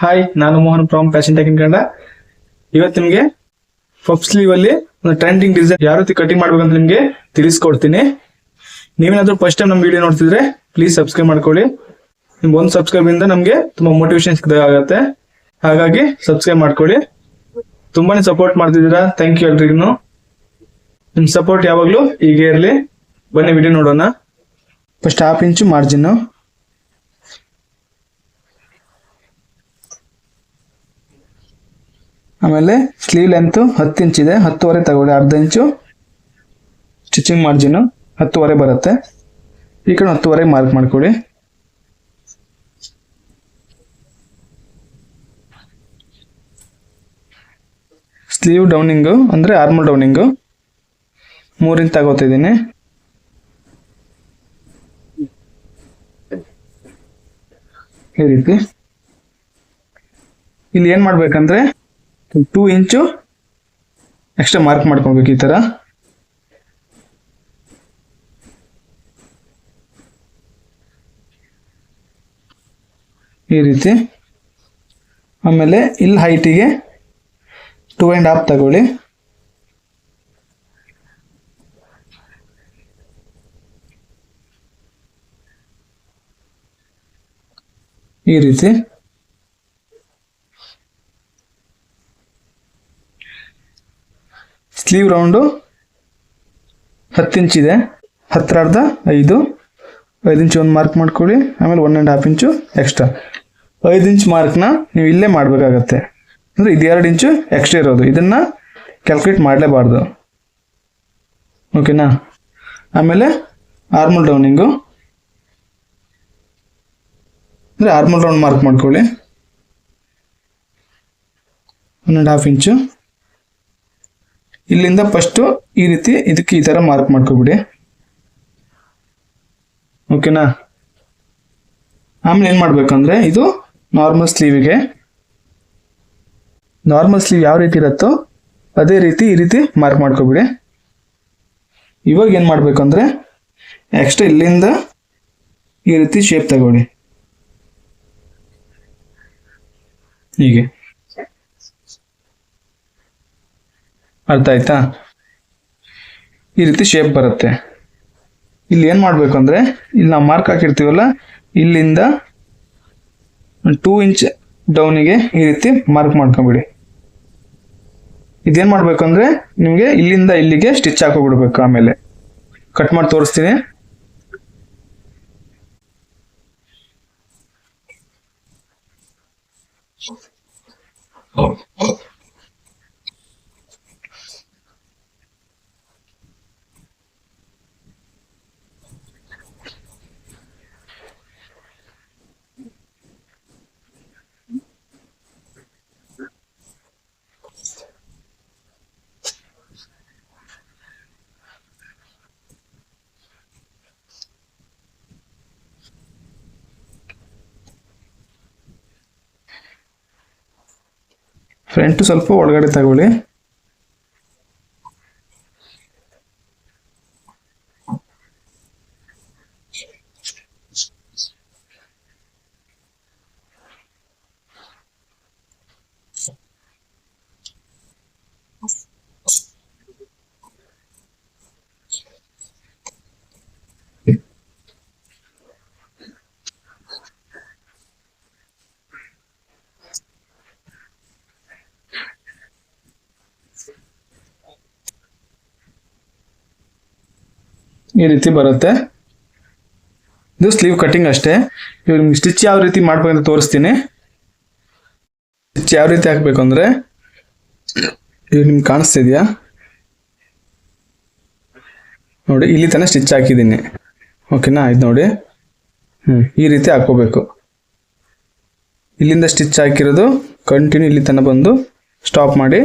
Hi ನಾನು Mohan from fashion tech ಕಂಡ ಇವತ್ತು ನಿಮಗೆ ಪಫ್ ಸ್ಲೀವ್ ಅಲ್ಲಿ ಒಂದು ಟ್ರೆಂಡಿಂಗ್ ಡಿಸೈನ್ ಯಾವ ರೀತಿ ಕಟಿಂಗ್ ಮಾಡ್ಬೇಕಂತ ನಿಮಗೆ ತಿಳಿಸ್ಕೊಡ್ತೀನಿ. ನೀವೇನಾದ್ರೂ ಫಸ್ಟ್ ಟೈಮ್ ನಮ್ಮ ವಿಡಿಯೋ ನೋಡ್ತಿದ್ರೆ ಪ್ಲೀಸ್ ಸಬ್ಸ್ಕ್ರೈಬ್ ಮಾಡ್ಕೊಳ್ಳಿ. ನಿಮ್ಗೆ ಒಂದು ಸಬ್ಸ್ಕ್ರೈಬ್ ಇಂದ ನಮಗೆ ತುಂಬಾ ಮೋಟಿವೇಶನ್ ಸಿಗದಾಗತ್ತೆ ಹಾಗಾಗಿ ಸಬ್ಸ್ಕ್ರೈಬ್ ಮಾಡ್ಕೊಳ್ಳಿ. ತುಂಬಾನೇ ಸಪೋರ್ಟ್ ಮಾಡ್ತಿದ್ದೀರಾ. ಥ್ಯಾಂಕ್ ಯು ಎಲ್ರಿಗೂ. ನಿಮ್ ಸಪೋರ್ಟ್ ಯಾವಾಗ್ಲೂ ಹೀಗೆ ಇರಲಿ. ಬನ್ನಿ ವಿಡಿಯೋ ನೋಡೋಣ. ಫಸ್ಟ್ ಹಾಫ್ ಇಂಚು ಮಾರ್ಜಿನ್ ಆಮೇಲೆ ಸ್ಲೀವ್ ಲೆಂತ್ ಹತ್ತು ಇಂಚ್ ಇದೆ, ಹತ್ತುವರೆ ತಗೊಳ್ಳಿ, ಅರ್ಧ ಇಂಚು ಸ್ಟಿಚಿಂಗ್ ಮಾರ್ಜಿನ್ ಹತ್ತುವರೆ ಬರುತ್ತೆ. ಈ ಕಡೆ ಹತ್ತುವರೆ ಮಾರ್ಕ್ ಮಾಡ್ಕೊಳ್ಳಿ. ಸ್ಲೀವ್ ಡೌನಿಂಗು ಅಂದರೆ ಆರ್ಮಲ್ ಡೌನಿಂಗು ಮೂರಿಂದ ತಗೋತಿದ್ದೀನಿ ಈ ರೀತಿ. ಇಲ್ಲಿ ಏನು ಮಾಡ್ಬೇಕಂದ್ರೆ ಟೂ ಇಂಚು ಎಕ್ಸ್ಟ್ರಾ ಮಾರ್ಕ್ ಮಾಡ್ಕೊಬೇಕು ಈ ಥರ ಈ ರೀತಿ. ಆಮೇಲೆ ಇಲ್ಲಿ ಹೈಟಿಗೆ ಟೂ ಆ್ಯಂಡ್ ಹಾಫ್ ತಗೊಳ್ಳಿ. ಈ ರೀತಿ. ಸ್ಲೀವ್ ರೌಂಡು ಹತ್ತು ಇಂಚ್ ಇದೆ. ಹತ್ತರ ಅರ್ಧ, ಐದು. ಐದು ಇಂಚು ಒಂದು ಮಾರ್ಕ್ ಮಾಡ್ಕೊಳ್ಳಿ. ಆಮೇಲೆ one and half inch extra ಐದು ಇಂಚ್ ಮಾರ್ಕ್ನ ನೀವು ಇಲ್ಲೇ ಮಾಡಬೇಕಾಗತ್ತೆ. ಅಂದರೆ ಇದು ಎರಡು ಇಂಚು ಎಕ್ಸ್ಟ್ರಾ ಇರೋದು. ಇದನ್ನು ಕ್ಯಾಲ್ಕುಲೇಟ್ ಮಾಡಲೇಬಾರ್ದು. ಓಕೆನಾ? ಆಮೇಲೆ ಆರ್ಮಲ್ ಡೌನಿಂಗು ಅಂದರೆ ಆರ್ಮಲ್ ರೌಂಡ್ ಮಾರ್ಕ್ ಮಾಡ್ಕೊಳ್ಳಿ. ಒನ್ ಆ್ಯಂಡ್ ಹಾಫ್ ಇಂಚು ಇಲ್ಲಿಂದ ಫಸ್ಟು ಈ ರೀತಿ ಇದಕ್ಕೆ ಈ ಥರ ಮಾರ್ಕ್ ಮಾಡ್ಕೊಬಿಡಿ. ಓಕೆನಾ ಆಮೇಲೆ ಏನು ಮಾಡಬೇಕಂದ್ರೆ ಇದು ನಾರ್ಮಲ್ ಸ್ಲೀವಿಗೆ ನಾರ್ಮಲ್ ಸ್ಲೀವ್ ಯಾವ ರೀತಿ ಇರುತ್ತೋ ಅದೇ ರೀತಿ ಈ ರೀತಿ ಮಾರ್ಕ್ ಮಾಡ್ಕೊಬಿಡಿ. ಇವಾಗ ಏನು ಮಾಡಬೇಕಂದ್ರೆ ಎಕ್ಸ್ಟ್ರಾ ಇಲ್ಲಿಂದ ಈ ರೀತಿ ಶೇಪ್ ತಗೊಳ್ಳಿ. ಹೀಗೆ. ಅರ್ಥ ಆಯ್ತಾ? ಈ ರೀತಿ ಶೇಪ್ ಬರುತ್ತೆ. ಇಲ್ಲಿ ಏನು ಮಾಡಬೇಕು ಅಂದರೆ, ಇಲ್ಲಿ ನಾವು ಮಾರ್ಕ್ ಹಾಕಿರ್ತೀವಲ್ಲ, ಇಲ್ಲಿಂದ ಟೂ ಇಂಚ್ ಡೌನಿಗೆ ಈ ರೀತಿ ಮಾರ್ಕ್ ಮಾಡ್ಕೊಂಬಿಡಿ. ಇದೇನು ಮಾಡಬೇಕು ಅಂದರೆ, ನಿಮಗೆ ಇಲ್ಲಿಂದ ಇಲ್ಲಿಗೆ ಸ್ಟಿಚ್ ಹಾಕೋಬಿಡ್ಬೇಕು ಆಮೇಲೆ. ಕಟ್ ಮಾಡಿ ತೋರಿಸ್ತೀನಿ. ಫ್ರಂಟ್ ಸ್ವಲ್ಪ ಒಳಗಡೆ ತಗೊಳ್ಳಿ. ಈ ರೀತಿ ಬರುತ್ತೆ. ಇದು ಸ್ಲೀವ್ ಕಟಿಂಗ್ ಅಷ್ಟೇ. ಇವಾಗ ನಿಮ್ಗೆ ಸ್ಟಿಚ್ ಯಾವ ರೀತಿ ಮಾಡ್ಬೇಕಂತ ತೋರಿಸ್ತೀನಿ. ಸ್ಟಿಚ್ ಯಾವ ರೀತಿ ಹಾಕ್ಬೇಕು ಅಂದರೆ ಇವಾಗ ನಿಮ್ಗೆ ಕಾಣಿಸ್ತಿದ್ಯಾ ನೋಡಿ, ಇಲ್ಲಿ ತನಕ ಸ್ಟಿಚ್ ಹಾಕಿದ್ದೀನಿ. ಓಕೆನಾ ಇದು ನೋಡಿ. ಹ್ಞೂ ಈ ರೀತಿ ಹಾಕೋಬೇಕು ಇಲ್ಲಿಂದ ಸ್ಟಿಚ್ ಹಾಕಿರೋದು ಕಂಟಿನ್ಯೂ ಇಲ್ಲಿ ತನಕ ಬಂದು ಸ್ಟಾಪ್ ಮಾಡಿ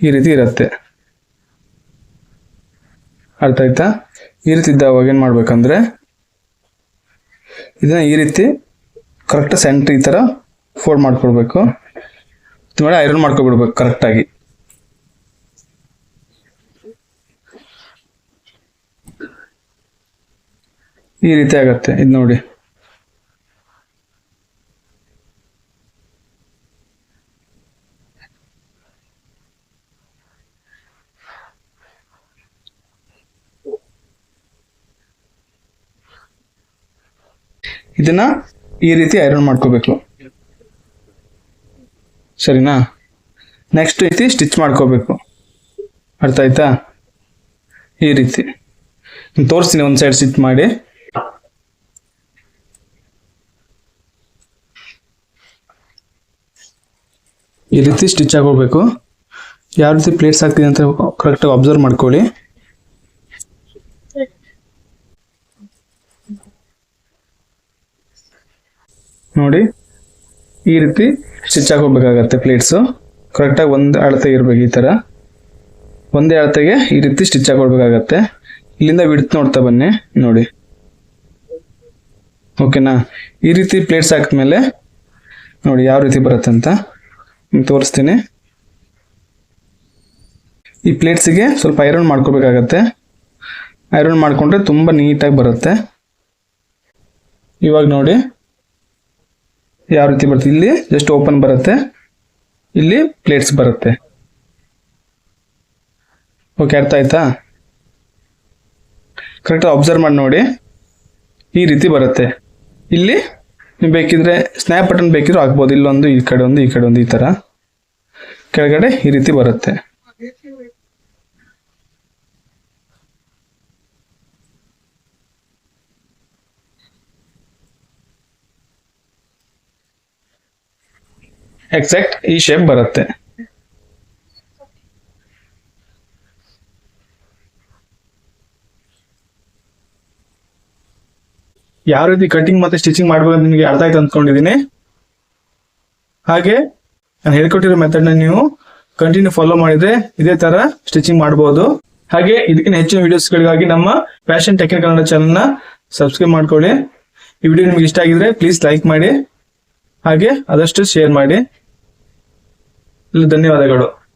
ಈ ರೀತಿ ಇರುತ್ತೆ. ಅರ್ಥ ಆಯ್ತಾ? ಈ ರೀತಿ ಇದ್ದಾವಾಗ ಏನು ಮಾಡ್ಬೇಕಂದ್ರೆ, ಇದನ್ನ ಈ ರೀತಿ ಕರೆಕ್ಟ್ ಸೆಂಟ್ರ್ ಈ ಥರ ಫೋಲ್ಡ್ ಮಾಡ್ಕೊಳ್ಬೇಕು ಮಾಡಿ ಐರನ್ ಮಾಡ್ಕೊಬಿಡ್ಬೇಕು ಕರೆಕ್ಟಾಗಿ ಈ ರೀತಿ ಆಗತ್ತೆ, ಇದು ನೋಡಿ. ಇದನ್ನ ಈ ರೀತಿ ಐರನ್ ಮಾಡ್ಕೋಬೇಕು. ಸರಿನಾ? ನೆಕ್ಸ್ಟ್ ರೀತಿ ಸ್ಟಿಚ್ ಮಾಡ್ಕೋಬೇಕು. ಅರ್ಥ ಆಯ್ತಾ? ಈ ರೀತಿ. ತೋರಿಸ್ತೀನಿ, ಒಂದು ಸೈಡ್ ಸ್ಟಿಚ್ ಮಾಡಿ. ಈ ರೀತಿ ಸ್ಟಿಚ್ ಆಗೋಗ್ಬೇಕು. ಯಾವ ರೀತಿ ಪ್ಲೇಟ್ಸ್ ಆಗ್ತಿದೆ ಅಂತ ಕರೆಕ್ಟಾಗಿ ಅಬ್ಸರ್ವ್ ಮಾಡ್ಕೊಳ್ಳಿ. ನೋಡಿ. ಈ ರೀತಿ ಸ್ಟಿಚ್ ಹಾಕೋಬೇಕಾಗತ್ತೆ ಪ್ಲೇಟ್ಸು ಕರೆಕ್ಟಾಗಿ ಒಂದು ಅಳತೆ ಇರಬೇಕು ಈ ಥರ ಒಂದೇ ಅಳತೆಗೆ ಈ ರೀತಿ ಸ್ಟಿಚ್ ಹಾಕೊಳ್ಬೇಕಾಗತ್ತೆ ಇಲ್ಲಿಂದ ಬಿಡ್ತು ನೋಡ್ತಾ ಬನ್ನಿ, ನೋಡಿ. ಓಕೆನಾ ಈ ರೀತಿ ಪ್ಲೇಟ್ಸ್ ಹಾಕಿದ್ಮೇಲೆ, ನೋಡಿ ಯಾವ ರೀತಿ ಬರುತ್ತೆ ಅಂತ ತೋರಿಸ್ತೀನಿ. ಈ ಪ್ಲೇಟ್ಸಿಗೆ ಸ್ವಲ್ಪ ಐರನ್ ಮಾಡ್ಕೋಬೇಕಾಗತ್ತೆ. ಐರನ್ ಮಾಡಿಕೊಂಡ್ರೆ ತುಂಬ ನೀಟಾಗಿ ಬರುತ್ತೆ. ಇವಾಗ ನೋಡಿ. ಯಾವ ರೀತಿ ಬರುತ್ತೆ? ಇಲ್ಲಿ ಜಸ್ಟ್ ಓಪನ್ ಬರುತ್ತೆ. ಇಲ್ಲಿ ಪ್ಲೇಟ್ಸ್ ಬರುತ್ತೆ. ಓಕೆ ಅರ್ಥ ಆಯ್ತಾ? ಕರೆಕ್ಟ್ ಅಬ್ಸರ್ವ್ ಮಾಡಿ ನೋಡಿ. ಈ ರೀತಿ ಬರುತ್ತೆ. ಇಲ್ಲಿ ನೀವು ಬೇಕಿದ್ರೆ ಸ್ನ್ಯಾಪ್ ಬಟನ್ ಬೇಕಿದ್ರೆ ಹಾಕ್ಬೋದು. ಇಲ್ಲೊಂದು, ಈ ಕಡೆ ಒಂದು, ಈ ಕಡೆ ಒಂದು, ಈ ಥರ ಕೆಳಗಡೆ ಈ ರೀತಿ ಬರುತ್ತೆ. ಎಕ್ಸಾಕ್ಟ್ ಈ ಶೇಪ್ ಬರುತ್ತೆ. ಯಾವ ರೀತಿ ಕಟಿಂಗ್ ಮತ್ತೆ ಸ್ಟಿಚಿಂಗ್ ಅಂತ ನಿಮಗೆ ಅರ್ಥ ಆಯ್ತು ಅಂದ್ಕೊಂಡಿದ್ದೀನಿ ಹಾಗೆ ನಾನು ಹೇಳ್ಕೊಟ್ಟಿರೋ ಮೆಥಡ್ನ ನೀವು ಕಂಟಿನ್ಯೂ ಫಾಲೋ ಮಾಡಿದ್ರೆ ಇದೇ ತರ ಸ್ಟಿಚಿಂಗ್ ಮಾಡಬಹುದು ಹಾಗೆ ಇದಕ್ಕಿಂತ ಹೆಚ್ಚಿನ ವಿಡಿಯೋಸ್ಗಳಿಗಾಗಿ ನಮ್ಮ ಫ್ಯಾಷನ್ ಟೆಕ್ನಿಕ್ ಕನ್ನಡ ಚಾನಲ್ನ ಸಬ್ಸ್ಕ್ರೈಬ್ ಮಾಡ್ಕೊಳ್ಳಿ. ಈ ವಿಡಿಯೋ ನಿಮ್ಗೆ ಇಷ್ಟ ಆಗಿದ್ರೆ ಪ್ಲೀಸ್ ಲೈಕ್ ಮಾಡಿ. ಹಾಗೆ ಆದಷ್ಟು ಶೇರ್ ಮಾಡಿ. ಧನ್ಯವಾದಗಳು.